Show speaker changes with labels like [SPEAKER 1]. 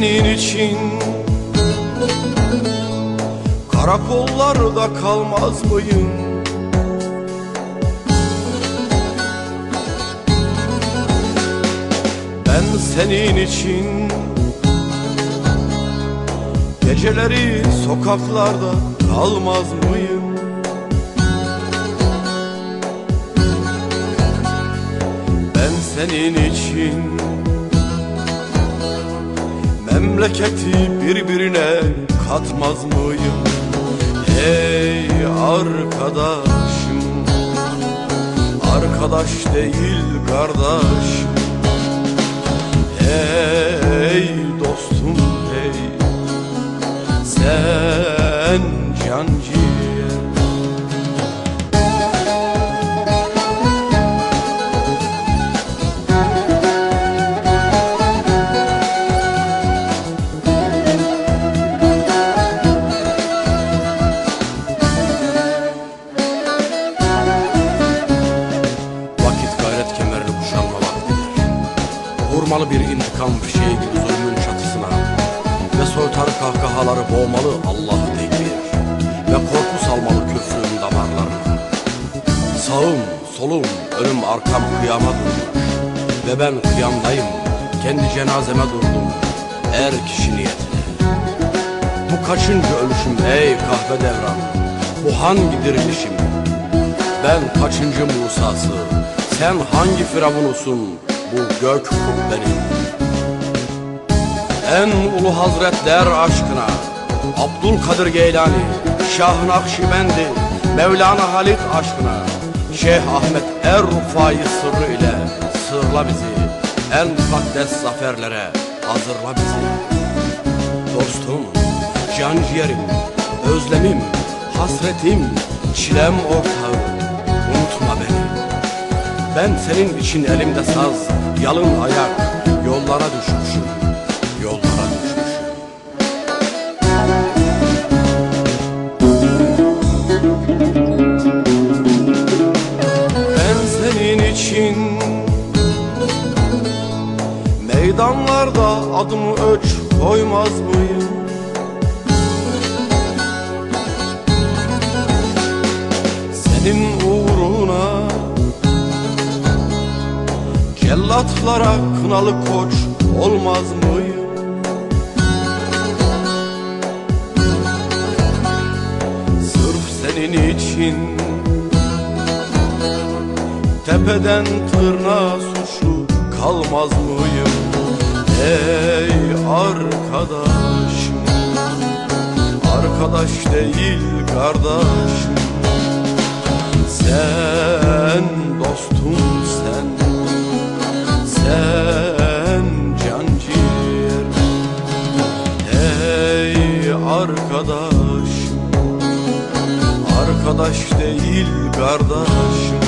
[SPEAKER 1] için Karakollarda kalmaz mıyım? Ben senin için Geceleri sokaklarda kalmaz mıyım? Ben senin için Memleketi birbirine katmaz mıyım? Hey arkadaşım Arkadaş değil kardeş Hey dostum hey Sen can İntikam fişeği zulmün çatısına. Ve soytarı kahkahaları boğmalı Allahu Tekbir Ve korku salmalı küfrün damarlarına Sağım, solum, önüm arkam kıyama durmuş Ve ben kıyamdayım, kendi cenazeme durdum. Er kişi niyetine Bu kaçıncı ölüşüm ey kahve devran? Bu hangi dirilişim? Ben kaçıncı Musa'sı? Sen hangi Firavun'usun Bu gök kubbenin En ulu hazretler aşkına Abdülkadir Geylani Şah Nakşibendi Mevlana Halit aşkına Şeyh Ahmet Er Rufai sırrı ile Sırla bizi En mukaddes zaferlere Hazırla bizi. Dostum, can ciğerim, özlemim, hasretim, çilem ortağı Unutma beni. Ben senin için elimde saz, yalın ayak Yollara düşmüşüm, adımı ölç koymaz mıyım? Senin uğruna Cellatlara kınalı koç olmaz mıyım? Sırf senin için Tepeden tırnağa suçlu kalmaz mıyım? Ey arkadaşım Arkadaş değil kardeşim Sen dostum sen Sen can ciğer Ey arkadaşım Arkadaş değil kardeş